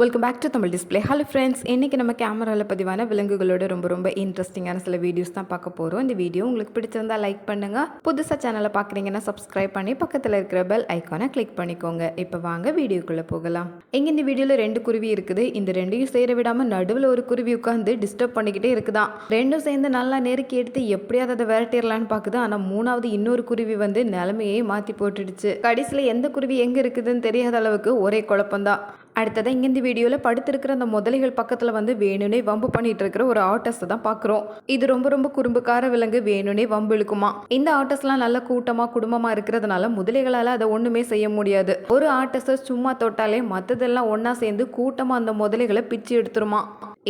Welcome back to Tamil display hello friends இன்றைக்கி நம்ம கேமராவில் பதிவான விலங்குகளோட ரொம்ப ரொம்ப இன்ட்ரெஸ்டிங்கான சில வீடியோஸ் தான் பார்க்க போகிறோம் இந்த வீடியோ உங்களுக்கு பிடிச்சிருந்தா லைக் பண்ணுங்கள் புதுசாக சேனலை பார்க்குறீங்கன்னா சப்ஸ்கிரைப் பண்ணி பக்கத்தில் இருக்கிற பெல் ஐக்கானை கிளிக் பண்ணிக்கோங்க. இப்போ வாங்க வீடியோக்குள்ளே போகலாம். இங்கே இந்த வீடியோவில் ரெண்டு குருவி இருக்குது. இந்த ரெண்டையும் சேர விடாமல் நடுவில் ஒரு குருவி உட்காந்து டிஸ்டர்ப் பண்ணிக்கிட்டே இருக்குதான் ரெண்டும் சேர்ந்து நல்லா நெருக்கி எடுத்து எப்படியாவது அதை விரட்டிடலான்னு பார்க்குது. ஆனால் மூணாவது இன்னொரு குருவி வந்து நிலமையே மாற்றி போட்டுடுச்சு. கடைசியில் எந்த குருவி எங்கே இருக்குதுன்னு தெரியாத அளவுக்கு ஒரே குழப்பம்தான். அடுத்ததாக இங்கேருந்து இந்த வீடியோவில் படுத்திருக்கிற அந்த முதலைகள் பக்கத்தில் வந்து வேணுனே வம்பு பண்ணிட்டு இருக்கிற ஒரு ஆட்டஸை தான் பார்க்குறோம் இது ரொம்ப ரொம்ப குறும்புக்கார விலங்கு வேணுனே வம்பு இழுக்குமா? இந்த ஆட்டஸ்லாம் நல்ல கூட்டமாக குடும்பமாக இருக்கிறதுனால முதலைகளால் அதை ஒன்றுமே செய்ய முடியாது. ஒரு ஆட்டஸை சும்மா தொட்டாலே மற்றதெல்லாம் ஒன்றா சேர்ந்து கூட்டமாக அந்த முதலைகளை பிச்சு எடுத்துருமா?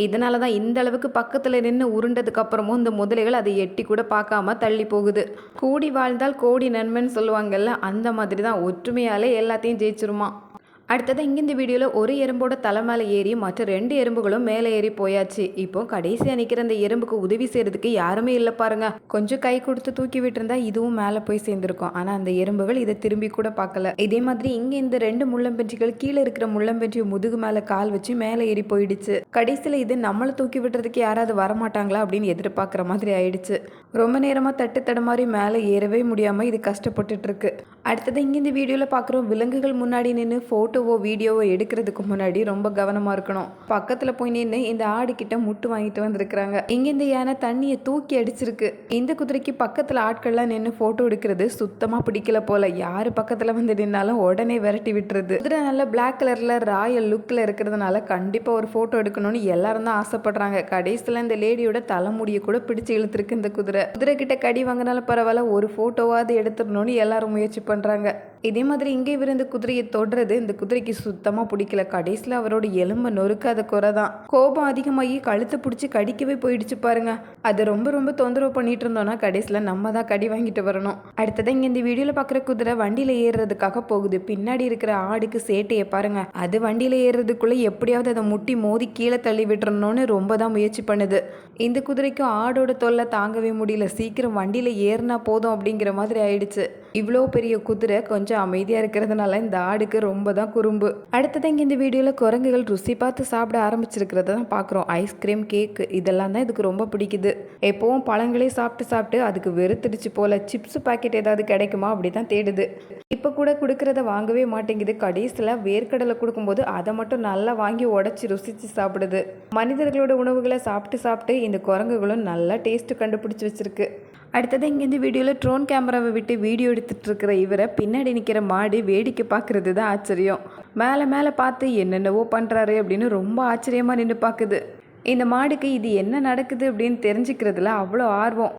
இதனால தான் இந்த அளவுக்கு பக்கத்தில் நின்று உருண்டதுக்கு அப்புறமும் இந்த முதலைகள் அதை எட்டி கூட பார்க்காம தள்ளி போகுது. கூடி வாழ்ந்தால் கோடி நன்மைன்னு சொல்லுவாங்கல்ல அந்த மாதிரி தான் ஒற்றுமையாலே எல்லாத்தையும் ஜெயிச்சிருமா? அடுத்தது இங்கே இந்த வீடியோவில் ஒரு எறும்போட தலை மேலே ஏறி மற்ற ரெண்டு எறும்புகளும் மேலே ஏறி போயாச்சு. இப்போ கடைசியாக நிற்கிற அந்த எறும்புக்கு உதவி செய்கிறதுக்கு யாருமே இல்லை பாருங்க. கொஞ்சம் கை கொடுத்து தூக்கி விட்டுருந்தா இதுவும் மேலே போய் சேர்ந்துருக்கும். ஆனால் அந்த எறும்புகள் இதை திரும்பி கூட பார்க்கல. இதே மாதிரி இங்கே இந்த ரெண்டு முள்ளம்பன்றிகள் கீழே இருக்கிற முள்ளம்பன்றி முதுகு மேலே கால் வச்சு மேலே ஏறி போயிடுச்சு. கடைசியில் இது நம்மளை தூக்கி விடுறதுக்கு யாராவது வரமாட்டாங்களா அப்படின்னு எதிர்பார்க்குற மாதிரி ஆயிடுச்சு. ரொம்ப நேரமாக தட்டு மாதிரி மேலே ஏறவே முடியாமல் இது கஷ்டப்பட்டுட்டு இருக்கு. அடுத்தது இங்கே இந்த வீடியோவில் பார்க்குறோம் விலங்குகள் முன்னாடி நின்று ஃபோட்டோவோ வீடியோவோ எடுக்கிறதுக்கு முன்னாடி ரொம்ப கவனமாக இருக்கணும். பக்கத்தில் போய் நின்று இந்த ஆடு கிட்ட முட்டு வாங்கிட்டு வந்திருக்கிறாங்க. இங்கே இந்த யானை தண்ணியை தூக்கி அடிச்சிருக்கு. இந்த குதிரைக்கு பக்கத்தில் ஆட்கள்லாம் நின்று ஃபோட்டோ எடுக்கிறது சுத்தமாக பிடிக்கல போல. யார் பக்கத்தில் வந்து நின்னாலும் உடனே விரட்டி விட்டுறது குதிரை நல்ல பிளாக் கலரில் ராயல் லுக்கில் இருக்கிறதுனால கண்டிப்பாக ஒரு ஃபோட்டோ எடுக்கணும்னு எல்லாரும் தான் ஆசைப்படுறாங்க. கடைசியில் இந்த லேடியோட தலைமுடியை கூட பிடிச்சி இழுத்துருக்கு இந்த குதிரை. குதிரை கிட்ட கடி வாங்கினாலும் பரவாயில்ல ஒரு ஃபோட்டோவாவது எடுத்துடணும்னு எல்லாரும் முயற்சி பண்ணுறாங்க இதே மாதிரி இங்கே இவர் இந்த குதிரையை தொடுறது இந்த குதிரைக்கு சுத்தமாக பிடிக்கல. கடைசியில் அவரோட எலும்பை நொறுக்காத குறை தான். கோபம் அதிகமாகி கழுத்தை பிடிச்சி கடிக்கவே போயிடுச்சு பாருங்க. அது ரொம்ப ரொம்ப தொந்தரவு பண்ணிட்டு இருந்தோம்னா கடைசியில் நம்ம தான் கடி வாங்கிட்டு வரணும். அடுத்ததான் இங்கே இந்த வீடியோவில் பார்க்குற குதிரை வண்டியில் ஏறுறதுக்காக போகுது. பின்னாடி இருக்கிற ஆடுக்கு சேட்டையை பாருங்க. அது வண்டியில் ஏறுறதுக்குள்ளே எப்படியாவது அதை முட்டி மோதி கீழே தள்ளி விட்டுறணும்னு ரொம்ப தான் முயற்சி பண்ணுது. இந்த குதிரைக்கும் ஆடோட தொல்லை தாங்கவே முடியல. சீக்கிரம் வண்டியில் ஏறினா போதும் அப்படிங்கிற மாதிரி ஆயிடுச்சு. இவ்வளோ பெரிய குதிரை கொஞ்சம் கொஞ்சம் அமைதியாக இருக்கிறதுனால இந்த ஆடுக்கு ரொம்ப தான் குறும்பு. அடுத்தது இங்கே இந்த வீடியோவில் குரங்குகள் ருசி பார்த்து சாப்பிட ஆரம்பிச்சிருக்கிறத தான் பார்க்குறோம் ஐஸ்கிரீம் கேக்கு இதெல்லாம் தான் இதுக்கு ரொம்ப பிடிக்குது. எப்போவும் பழங்களே சாப்பிட்டு சாப்பிட்டு அதுக்கு வெறுத்துடுச்சு போல சிப்ஸ் பாக்கெட் ஏதாவது கிடைக்குமா அப்படி தான் தேடுது. இப்போ கூட கொடுக்கறத வாங்கவே மாட்டேங்குது. கடைசியில் வேர்க்கடலை கொடுக்கும்போது அதை மட்டும் நல்லா வாங்கி உடச்சி ருசித்து சாப்பிடுது. மனிதர்களோட உணவுகளை சாப்பிட்டு சாப்பிட்டு இந்த குரங்குகளும் நல்லா டேஸ்ட்டு கண்டுபிடிச்சி வச்சிருக்கு. அடுத்தது இங்கேருந்து வீடியோவில் ட்ரோன் கேமராவை விட்டு வீடியோ எடுத்துகிட்ருக்கிற இருக்கிற இவரை பின்னாடி நிற்கிற மாடு வேடிக்கை பார்க்குறது தான் ஆச்சரியம். மேலே மேலே பார்த்து என்னென்னவோ பண்ணுறாரு அப்படின்னு ரொம்ப ஆச்சரியமாக நின்று பார்க்குது. இந்த மாடுக்கு இது என்ன நடக்குது அப்படின்னு தெரிஞ்சுக்கிறதுல அவ்வளோ ஆர்வம்.